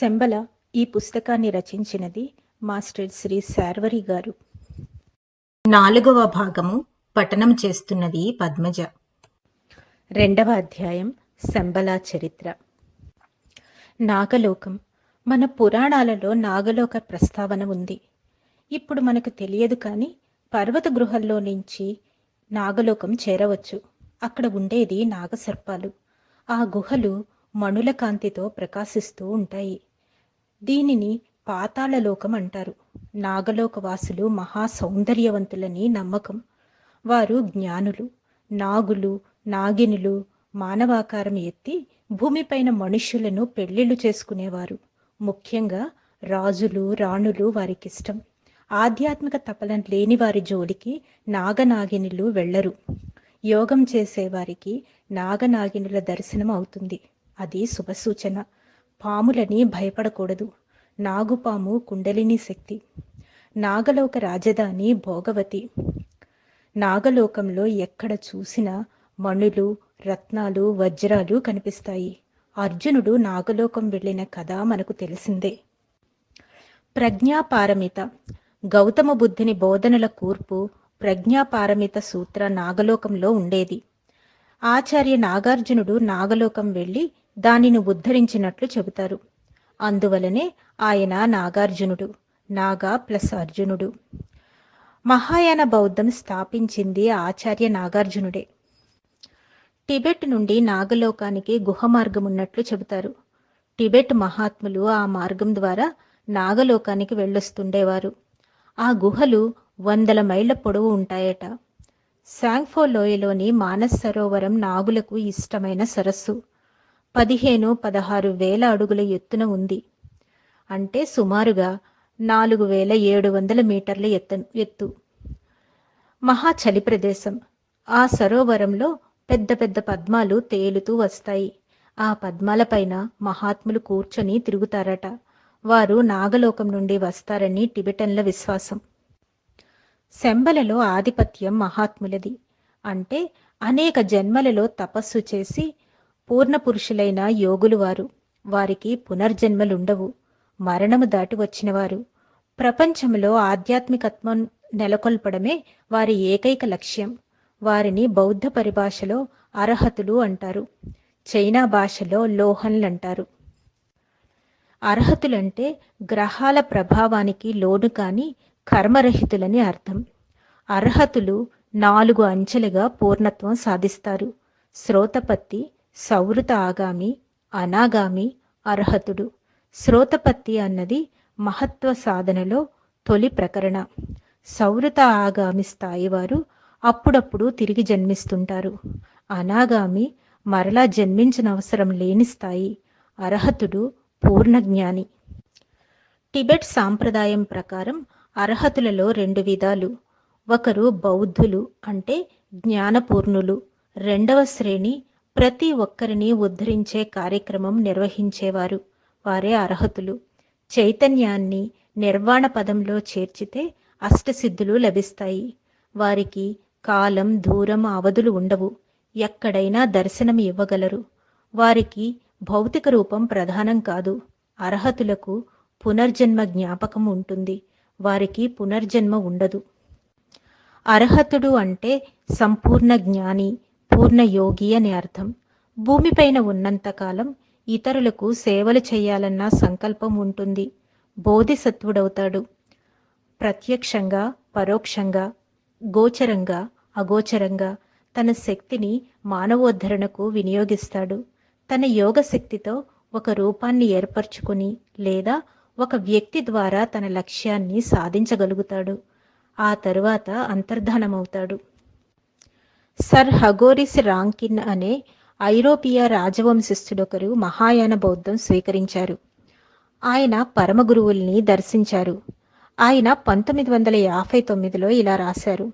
శంబల ఈ పుస్తకాన్ని రచించినది మాస్టర్ శ్రీ శార్వరి గారు. నాలుగవ భాగము పఠనం చేస్తున్నది పద్మజ. రెండవ అధ్యాయం శంబల చరిత్ర. నాగలోకం. మన పురాణాలలో నాగలోక ప్రస్తావన ఉంది. ఇప్పుడు మనకు తెలియదు కానీ పర్వత గృహంలో నుంచి నాగలోకం చేరవచ్చు. అక్కడ ఉండేది నాగసర్పాలు. ఆ గుహలు మణుల కాంతితో ప్రకాశిస్తూ ఉంటాయి. దీనిని పాతాళలోకం అంటారు. నాగలోక వాసులు మహా సౌందర్యవంతులని నమ్మకం. వారు జ్ఞానులు నాగులు నాగినులు మానవాకారం ఎత్తి భూమిపైన మనుష్యులను పెళ్ళిళ్ళు చేసుకునేవారు. ముఖ్యంగా రాజులు రాణులు వారికిష్టం. ఆధ్యాత్మిక తపలం లేని వారి జోలికి నాగనాగినులు వెళ్ళరు. యోగం చేసేవారికి నాగనాగినుల దర్శనం అవుతుంది. అది శుభసూచన. పాములని భయపడకూడదు. నాగుపాము కుండలిని శక్తి. నాగలోక రాజధాని భోగవతి. నాగలోకంలో ఎక్కడ చూసినా మణులు రత్నాలు వజ్రాలు కనిపిస్తాయి. అర్జునుడు నాగలోకం వెళ్ళిన కథ మనకు తెలిసిందే. ప్రజ్ఞాపారమిత. గౌతమ బుద్ధుని బోధనల కూర్పు ప్రజ్ఞాపారమిత సూత్ర నాగలోకంలో ఉండేది. ఆచార్య నాగార్జునుడు నాగలోకం వెళ్ళి దానిని ఉద్ధరించినట్లు చెబుతారు. అందువలనే ఆయన నాగార్జునుడు నాగా ప్లస్ అర్జునుడు మహాయాన బౌద్ధం స్థాపించింది ఆచార్య నాగార్జునుడే. టిబెట్ నుండి నాగలోకానికి గుహ మార్గం ఉన్నట్లు చెబుతారు. టిబెట్ మహాత్ములు ఆ మార్గం ద్వారా నాగలోకానికి వెళ్ళొస్తుండేవారు. ఆ గుహలు వందల మైళ్ళ పొడవు ఉంటాయట. శాంగ్ఫో లోయలోని మానస్ సరోవరం నాగులకు ఇష్టమైన సరస్సు. పదిహేను పదహారు వేల అడుగుల ఎత్తున ఉంది. అంటే సుమారుగా నాలుగు వేల ఏడు వందల మీటర్ల ఎత్తు ఎత్తు. మహా చలి ప్రదేశం. ఆ సరోవరంలో పెద్ద పెద్ద పద్మాలు తేలుతూ వస్తాయి. ఆ పద్మాలపైన మహాత్ములు కూర్చొని తిరుగుతారట. వారు నాగలోకం నుండి వస్తారని టిబెటన్ల విశ్వాసం. శంబలలో ఆధిపత్యం మహాత్ములది. అంటే అనేక జన్మలలో తపస్సు చేసి పూర్ణ పురుషులైన యోగులు వారు వారికి పునర్జన్మలుండవు మరణము దాటి వచ్చినవారు. ప్రపంచంలో ఆధ్యాత్మికత్వం నెలకొల్పడమే వారి ఏకైక లక్ష్యం. వారిని బౌద్ధ పరిభాషలో అర్హతులు అంటారు. చైనా భాషలో లోహన్లంటారు. అర్హతులంటే గ్రహాల ప్రభావానికి లోను కాని కర్మరహితులని అర్థం. అర్హతులు నాలుగు అంచెలుగా పూర్ణత్వం సాధిస్తారు. శ్రోతపత్తి సౌరత ఆగామి అనాగామి అర్హతుడు. శ్రోతపత్తి అన్నది మహత్వ సాధనలో తొలి ప్రకరణ. సౌరత ఆగామి స్థాయి వారు అప్పుడప్పుడు తిరిగి జన్మిస్తుంటారు. అనాగామి మరలా జన్మించనవసరం లేని స్థాయి అర్హతుడు పూర్ణజ్ఞాని. టిబెట్ సాంప్రదాయం ప్రకారం అర్హతులలో రెండు విధాలు. ఒకరు బౌద్ధులు అంటే జ్ఞానపూర్ణులు. రెండవ శ్రేణి ప్రతి ఒక్కరిని ఉద్ధరించే కార్యక్రమం నిర్వహించేవారు. వారే అర్హతులు. చైతన్యాన్ని నిర్వాణ పదంలో చేర్చితే అష్టసిద్ధులు లభిస్తాయి. వారికి కాలం దూరం అవధులు ఉండవు. ఎక్కడైనా దర్శనం ఇవ్వగలరు. వారికి భౌతిక రూపం ప్రధానం కాదు. అర్హతులకు పునర్జన్మ జ్ఞాపకం ఉంటుంది. వారికి పునర్జన్మ ఉండదు. అర్హతుడు అంటే సంపూర్ణ జ్ఞాని పూర్ణ యోగి అని అర్థం. భూమిపైన ఉన్నంతకాలం ఇతరులకు సేవలు చేయాలన్న సంకల్పం ఉంటుంది. బోధిసత్వుడవుతాడు. ప్రత్యక్షంగా పరోక్షంగా గోచరంగా అగోచరంగా తన శక్తిని మానవోద్ధరణకు వినియోగిస్తాడు. తన యోగ శక్తితో ఒక రూపాన్ని ఏర్పరచుకుని లేదా ఒక వ్యక్తి ద్వారా తన లక్ష్యాన్ని సాధించగలుగుతాడు. ఆ తరువాత అంతర్ధానమవుతాడు. సర్ హగోరిస్ రాంకిన్ అనే ఐరోపియా రాజవంశస్థుడొకరు మహాయాన బౌద్ధం స్వీకరించారు. ఆయన పరమ గురువుల్ని దర్శించారు. ఆయన పంతొమ్మిది వందల యాభై తొమ్మిదిలో ఇలా రాశారు.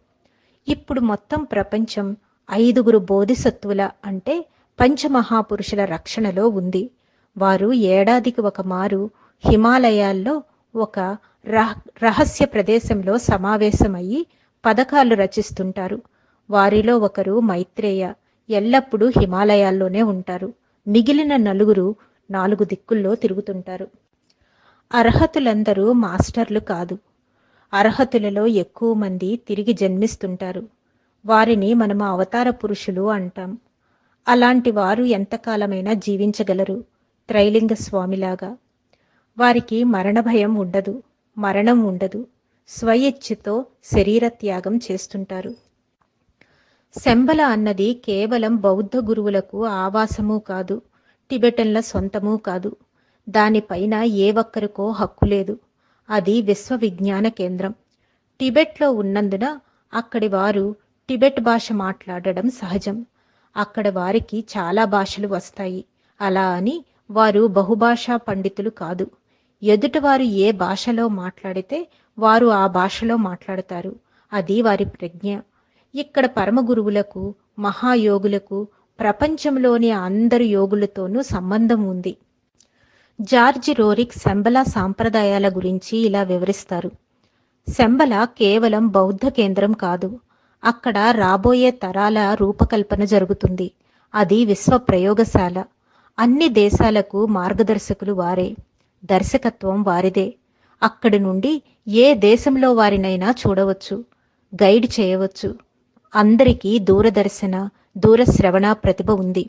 ఇప్పుడు మొత్తం ప్రపంచం ఐదుగురు బోధిసత్వుల అంటే పంచమహాపురుషుల రక్షణలో ఉంది. వారు ఏడాదికి ఒక మారు హిమాలయాల్లో ఒక రహ రహస్య ప్రదేశంలో సమావేశమయ్యి పథకాలు రచిస్తుంటారు. వారిలో ఒకరు మైత్రేయ ఎల్లప్పుడూ హిమాలయాల్లోనే ఉంటారు. మిగిలిన నలుగురు నాలుగు దిక్కుల్లో తిరుగుతుంటారు. అర్హతులందరూ మాస్టర్లు కాదు. అర్హతులలో ఎక్కువ మంది తిరిగి జన్మిస్తుంటారు. వారిని మనము అవతార పురుషులు అంటాం. అలాంటి వారు ఎంతకాలమైనా జీవించగలరు. త్రైలింగ స్వామిలాగా. వారికి మరణ భయం ఉండదు మరణం ఉండదు. స్వయిచ్ఛతో శరీర త్యాగం చేస్తుంటారు. శంబల అన్నది కేవలం బౌద్ధ గురువులకు ఆవాసము కాదు టిబెటన్ల సొంతము కాదు. దానిపైన ఏ ఒక్కరికో హక్కు లేదు. అది విశ్వవిజ్ఞాన కేంద్రం. టిబెట్లో ఉన్నందున అక్కడి వారు టిబెట్ భాష మాట్లాడడం సహజం. అక్కడ వారికి చాలా భాషలు వస్తాయి. అలా అని వారు బహుభాషా పండితులు కాదు. ఎదుటివారు ఏ భాషలో మాట్లాడితే వారు ఆ భాషలో మాట్లాడతారు. అది వారి ప్రజ్ఞ. ఇక్కడ పరమగురువులకు మహాయోగులకు ప్రపంచంలోని అందరు యోగులతోనూ సంబంధం ఉంది. జార్జ్ రోరిక్ శంబల సాంప్రదాయాల గురించి ఇలా వివరిస్తారు. శంబల కేవలం బౌద్ధ కేంద్రం కాదు అక్కడ రాబోయే తరాల రూపకల్పన జరుగుతుంది. అది విశ్వ ప్రయోగశాల. అన్ని దేశాలకు మార్గదర్శకులు వారే దర్శకత్వం వారిదే. అక్కడి నుండి ఏ దేశంలో వారినైనా చూడవచ్చు గైడ్ చేయవచ్చు. అందరికీ దూరదర్శన దూరశ్రవణ ప్రతిభ ఉంది.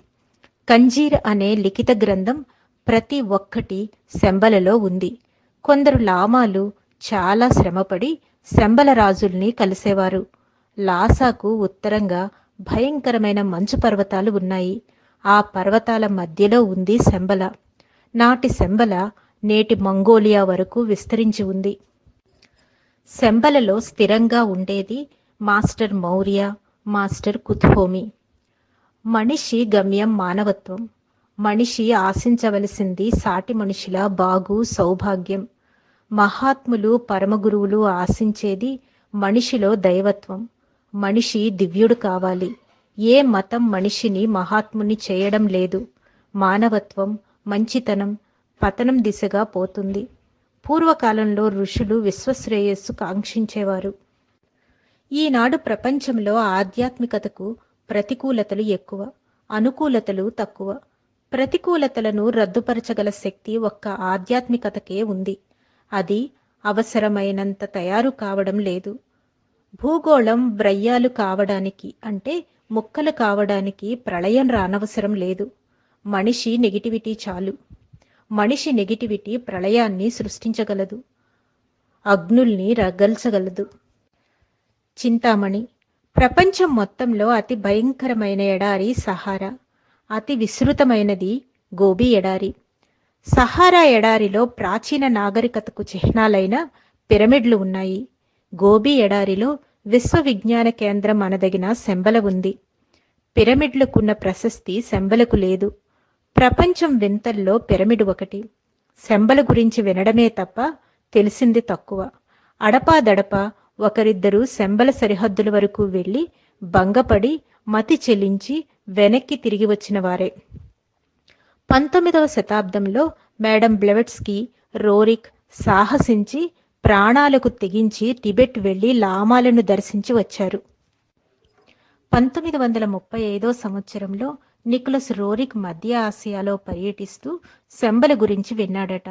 కంజీర్ అనే లిఖిత గ్రంథం ప్రతి ఒక్కటి శంబలలో ఉంది. కొందరు లామాలు చాలా శ్రమపడి శంబల రాజుల్ని కలిసేవారు. లాసాకు ఉత్తరంగా భయంకరమైన మంచు పర్వతాలు ఉన్నాయి. ఆ పర్వతాల మధ్యలో ఉంది శంబల. నాటి శంబల నేటి మంగోలియా వరకు విస్తరించి ఉంది. శంబలలో స్థిరంగా ఉండేది మాస్టర్ మౌర్య మాస్టర్ కుత్హోమి. మనిషి గమ్యం మానవత్వం. మనిషి ఆశించవలసింది సాటి మనుషుల బాగు సౌభాగ్యం. మహాత్ములు పరమగురువులు ఆశించేది మనిషిలో దైవత్వం. మనిషి దివ్యుడు కావాలి. ఏ మతం మనిషిని మహాత్ముని చేయడం లేదు. మానవత్వం మంచితనం పతనం దిశగా పోతుంది. పూర్వకాలంలో ఋషులు విశ్వశ్రేయస్సు కాంక్షించేవారు. ఈనాడు ప్రపంచంలో ఆధ్యాత్మికతకు ప్రతికూలతలు ఎక్కువ అనుకూలతలు తక్కువ. ప్రతికూలతలను రద్దుపరచగల శక్తి ఒక్క ఆధ్యాత్మికతకే ఉంది. అది అవసరమైనంత తయారు కావడం లేదు. భూగోళం బ్రయ్యాలు కావడానికి అంటే ముక్కలు కావడానికి ప్రళయం రానవసరం లేదు. మనిషి నెగిటివిటీ చాలు. మనిషి నెగిటివిటీ ప్రళయాన్ని సృష్టించగలదు. అగ్నుల్ని రగల్చగలదు. చింతామణి ప్రపంచం మొత్తంలో అతి భయంకరమైన ఎడారి సహారా అతి విస్తృతమైనది గోబీ ఎడారి. సహారా ఎడారిలో ప్రాచీన నాగరికతకు చిహ్నాలైన పిరమిడ్లు ఉన్నాయి. గోబీ ఎడారిలో విశ్వవిజ్ఞాన కేంద్రం అనదగిన శంబల ఉంది. పిరమిడ్లకున్న ప్రశస్తి శంబలకు లేదు. ప్రపంచం వింతల్లో పిరమిడ్ ఒకటి. శంబల గురించి వినడమే తప్ప తెలిసింది తక్కువ. అడపాదడపా ఒకరిద్దరు శంబల సరిహద్దుల వరకు వెళ్ళి భంగపడి మతి చెల్లించి వెనక్కి తిరిగి వచ్చిన వారే. పంతొమ్మిదవ శతాబ్దంలో మేడం బ్లెవెట్స్కి రోరిక్ సాహసించి ప్రాణాలకు తెగించి టిబెట్ వెళ్ళి లామాలను దర్శించి వచ్చారు. పంతొమ్మిది వందల ముప్పై ఐదో సంవత్సరంలో నికోలస్ రోరిక్ మధ్య ఆసియాలో పర్యటిస్తూ శంబల గురించి విన్నాడట.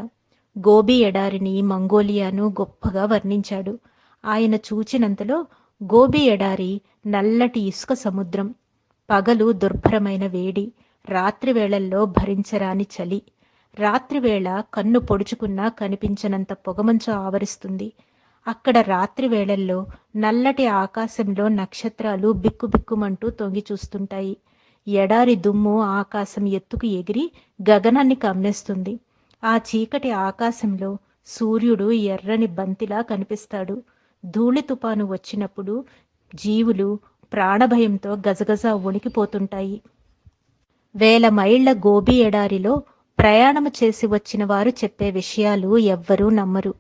గోబీ ఎడారిని మంగోలియాను గొప్పగా వర్ణించాడు. ఆయన చూచినంతలో గోబీ ఎడారి నల్లటి ఇసుక సముద్రం పగలు దుర్భరమైన వేడి రాత్రి వేళల్లో భరించరాని చలి. రాత్రివేళ కన్ను పొడుచుకున్నా కనిపించనంత పొగమంచు ఆవరిస్తుంది. అక్కడ రాత్రి వేళల్లో నల్లటి ఆకాశంలో నక్షత్రాలు బిక్కుబిక్కుమంటూ తొంగి చూస్తుంటాయి. ఎడారి దుమ్ము ఆకాశం ఎత్తుకు ఎగిరి గగనాన్ని కమ్మేస్తుంది. ఆ చీకటి ఆకాశంలో సూర్యుడు ఎర్రని బంతిలా కనిపిస్తాడు. ధూళి తుపాను వచ్చినప్పుడు జీవులు ప్రాణభయంతో గజగజ వణికిపోతుంటాయి. వేల మైళ్ళ గోబీ ఎడారిలో ప్రయాణం చేసి వచ్చిన వారు చెప్పే విషయాలు ఎవ్వరూ నమ్మరు.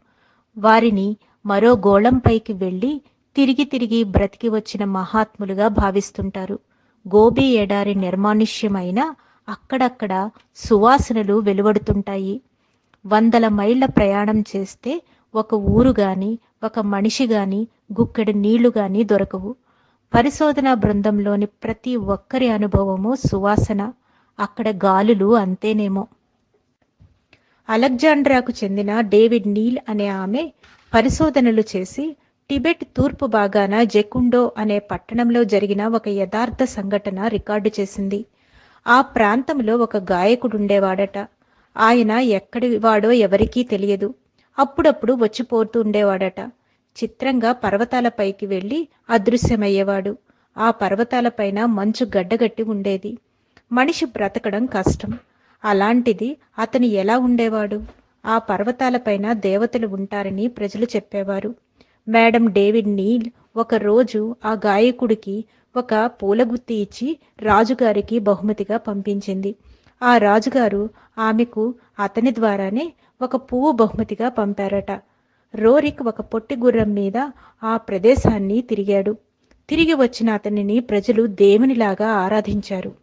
వారిని మరో గోళంపైకి వెళ్ళి తిరిగి తిరిగి బ్రతికి వచ్చిన మహాత్ములుగా భావిస్తుంటారు. గోబీ ఎడారి నిర్మానుష్యమైన అక్కడక్కడ సువాసనలు వెలువడుతుంటాయి. వందల మైళ్ళ ప్రయాణం చేస్తే ఒక ఊరు గాని ఒక మనిషి గాని గుక్కెడు నీళ్ళు గాని దొరకవు. పరిశోధనా బృందంలోని ప్రతి ఒక్కరి అనుభవము సువాసన అక్కడ గాలులు అంతేనేమో. అలెగ్జాండ్రాకు చెందిన డేవిడ్ నీల్ అనే ఆమె పరిశోధనలు చేసి టిబెట్ తూర్పు భాగాన జెకుండో అనే పట్టణంలో జరిగిన ఒక యథార్థ సంఘటన రికార్డు చేసింది. ఆ ప్రాంతంలో ఒక గాయకుడుండేవాడట. ఆయన ఎక్కడి వాడో ఎవరికీ తెలియదు. అప్పుడప్పుడు వచ్చిపోతూ ఉండేవాడట. చిత్రంగా పర్వతాలపైకి వెళ్ళి అదృశ్యమయ్యేవాడు. ఆ పర్వతాలపైన మంచు గడ్డగట్టి ఉండేది. మనిషి బ్రతకడం కష్టం. అలాంటిది అతను ఎలా ఉండేవాడు? ఆ పర్వతాలపైన దేవతలు ఉంటారని ప్రజలు చెప్పేవారు. మేడం డేవిడ్ నీల్ ఒక రోజు ఆ గాయకుడికి ఒక పూలగుత్తి ఇచ్చి రాజుగారికి బహుమతిగా పంపించింది. ఆ రాజుగారు ఆమెకు అతని ద్వారానే ఒక పువ్వు బహుమతిగా పంపారట. రోరిక్ ఒక పొట్టి గుర్రం మీద ఆ ప్రదేశాన్ని తిరిగాడు. తిరిగి వచ్చిన అతనిని ప్రజలు దేవునిలాగా ఆరాధించారు.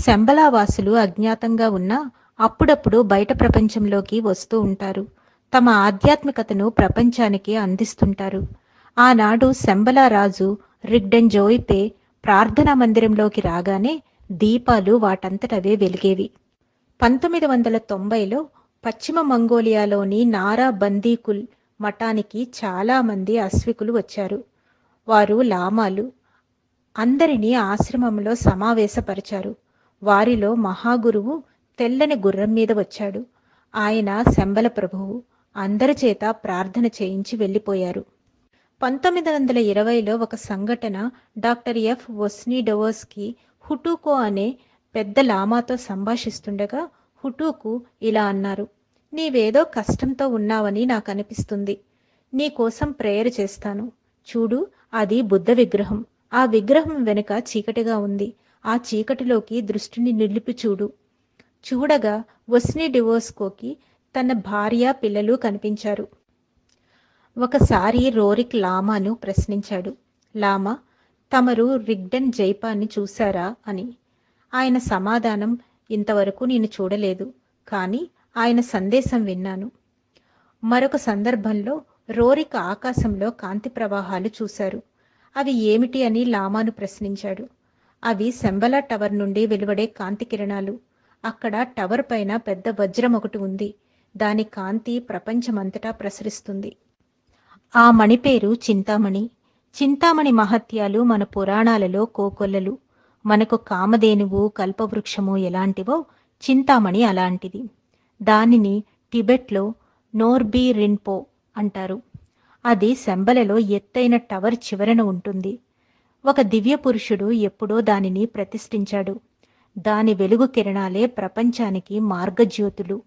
శంబలావాసులు అజ్ఞాతంగా ఉన్నా అప్పుడప్పుడు బయట ప్రపంచంలోకి వస్తూ ఉంటారు. తమ ఆధ్యాత్మికతను ప్రపంచానికి అందిస్తుంటారు. ఆనాడు శంబలా రాజు రిగ్డెన్ జోయిపే ప్రార్థనా మందిరంలోకి రాగానే దీపాలు వాటంతటవే వెలిగేవి. పంతొమ్మిది వందల తొంభైలో పశ్చిమ మంగోలియాలోని నారా బందీకుల్ మఠానికి చాలామంది అశ్వికులు వచ్చారు. వారు లామాలు అందరినీ ఆశ్రమంలో సమావేశపరిచారు. వారిలో మహాగురువు తెల్లని గుర్రం మీద వచ్చాడు. ఆయన శంబల ప్రభువు అందరి చేత ప్రార్థన చేయించి వెళ్ళిపోయారు. పంతొమ్మిది వందల ఇరవైలో ఒక సంఘటన డాక్టర్ ఎఫ్ వస్నీడోవస్కి హుటూకో అనే పెద్ద లామాతో సంభాషిస్తుండగా హుటూకు ఇలా అన్నారు నీవేదో కష్టంతో ఉన్నావని నాకు అనిపిస్తుంది నీ కోసం ప్రేయర్ చేస్తాను. చూడు అది బుద్ధ విగ్రహం. ఆ విగ్రహం వెనుక చీకటిగా ఉంది. ఆ చీకటిలోకి దృష్టిని నిలిపి చూడు. చూడగా వస్ని డివోస్కోకి తన భార్య పిల్లలు కనిపించారు. ఒకసారి రోరిక్ లామాను ప్రశ్నించాడు. లామా తమరు రిగ్డన్ జైపాన్ని చూశారా? అని. ఆయన సమాధానం ఇంతవరకు నేను చూడలేదు కానీ ఆయన సందేశం విన్నాను. మరొక సందర్భంలో రోరిక ఆకాశంలో కాంతి ప్రవాహాలు చూశారు. అవి ఏమిటి అని లామాను ప్రశ్నించాడు. అవి శంబలా టవర్ నుండి వెలువడే కాంతి కిరణాలు. అక్కడ టవర్ పైన పెద్ద వజ్రం ఒకటి ఉంది. దాని కాంతి ప్రపంచమంతటా ప్రసరిస్తుంది. ఆ మణి పేరు చింతామణి. చింతామణి మహత్యాలు మన పురాణాలలో కోకొల్లలు. మనకు కామధేనువు కల్పవృక్షము ఎలాంటివో చింతామణి అలాంటిది. దానిని టిబెట్లో నోర్బీ రిన్పో అంటారు. అది శంబలలో ఎత్తైన టవర్ చివరన ఉంటుంది. ఒక దివ్య పురుషుడు ఎప్పుడో దానిని ప్రతిష్ఠించాడు. దాని వెలుగు కిరణాలే ప్రపంచానికి మార్గజ్యోతులు.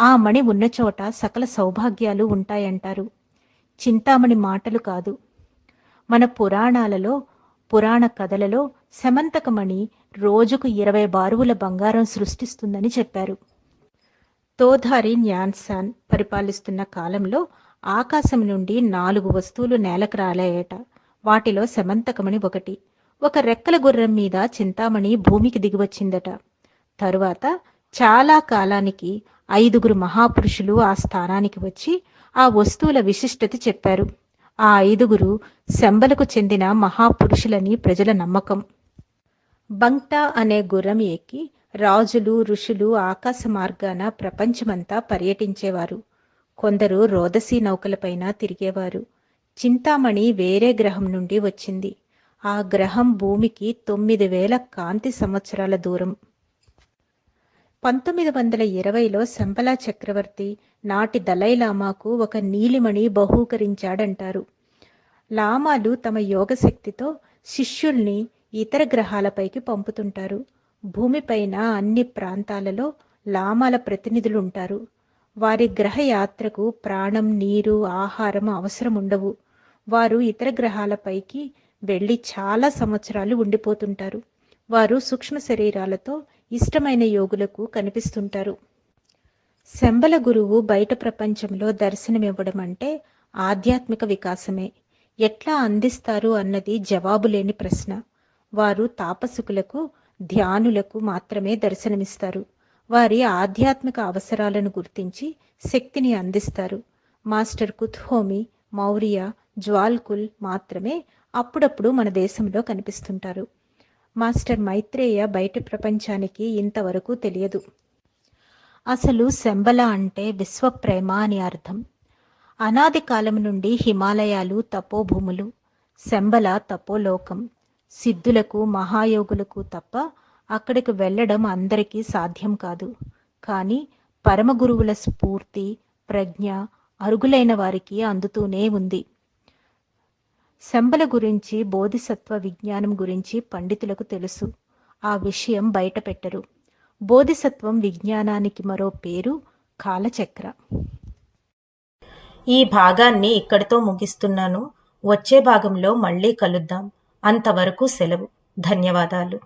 ఆ మణి ఉన్న చోట సకల సౌభాగ్యాలు ఉంటాయంటారు. చింతామణి మాటలు కాదు. మన పురాణాలలో పురాణ కథలలో శమంతకమణి రోజుకు ఇరవై బారువుల బంగారం సృష్టిస్తుందని చెప్పారు. తోధారి న్యాన్సాన్ పరిపాలిస్తున్న కాలంలో ఆకాశం నుండి నాలుగు వస్తువులు నేలకు రాలాయట. వాటిలో శమంతకమణి ఒకటి. ఒక రెక్కల గుర్రం మీద చింతామణి భూమికి దిగివచ్చిందట. తరువాత చాలా కాలానికి ఐదుగురు మహాపురుషులు ఆ స్థానానికి వచ్చి ఆ వస్తువుల విశిష్టత చెప్పారు. ఆ ఐదుగురు శంబలకు చెందిన మహాపురుషులని ప్రజల నమ్మకం. బంక్టా అనే గుర్రం ఎక్కి రాజులు ఋషులు ఆకాశ మార్గాన ప్రపంచమంతా పర్యటించేవారు. కొందరు రోదసీ నౌకలపైన తిరిగేవారు. చింతామణి వేరే గ్రహం నుండి వచ్చింది. ఆ గ్రహం భూమికి తొమ్మిది వేల కాంతి సంవత్సరాల దూరం. పంతొమ్మిది వందల ఇరవైలో శంబలా చక్రవర్తి నాటి దలైలామాకు ఒక నీలిమణి బహూకరించాడంటారు. లామాలు తమ యోగశక్తితో శిష్యుల్ని ఇతర గ్రహాలపైకి పంపుతుంటారు. భూమిపైన అన్ని ప్రాంతాలలో లామాల ప్రతినిధులు ఉంటారు వారి గ్రహ యాత్రకు ప్రాణం నీరు ఆహారం అవసరం ఉండవు వారు ఇతర గ్రహాలపైకి వెళ్ళి చాలా సంవత్సరాలు ఉండిపోతుంటారు. వారు సూక్ష్మ శరీరాలతో ఇష్టమైన యోగులకు కనిపిస్తుంటారు. శంబల గురువు బయట ప్రపంచంలో దర్శనమివ్వడం అంటే ఆధ్యాత్మిక వికాసమే. ఎట్లా అందిస్తారు అన్నది జవాబు లేని ప్రశ్న. వారు తాపసుకులకు ధ్యానులకు మాత్రమే దర్శనమిస్తారు. వారి ఆధ్యాత్మిక అవసరాలను గుర్తించి శక్తిని అందిస్తారు. మాస్టర్ కుత్హోమి మౌర్య జ్వాల్కుల్ మాత్రమే అప్పుడప్పుడు మన దేశంలో కనిపిస్తుంటారు. మాస్టర్ మైత్రేయ బయట ప్రపంచానికి ఇంతవరకు తెలియదు. అసలు శంబల అంటే విశ్వప్రేమ అని అర్థం. అనాది కాలం నుండి హిమాలయాలు తపోభూములు శంబల తపోలోకం సిద్ధులకు మహాయోగులకు తప్ప అక్కడికి వెళ్ళడం అందరికీ సాధ్యం కాదు. కానీ పరమగురువుల స్ఫూర్తి ప్రజ్ఞ అరుగులైన వారికి అందుతూనే ఉంది. శంబల గురించి బోధిసత్వ విజ్ఞానం గురించి పండితులకు తెలుసు. ఆ విషయం బయటపెట్టరు. బోధిసత్వం విజ్ఞానానికి మరో పేరు కాలచక్ర. ఈ భాగాన్ని ఇక్కడితో ముగిస్తున్నాను. వచ్చే భాగంలో మళ్ళీ కలుద్దాం. అంతవరకు సెలవు. ధన్యవాదాలు.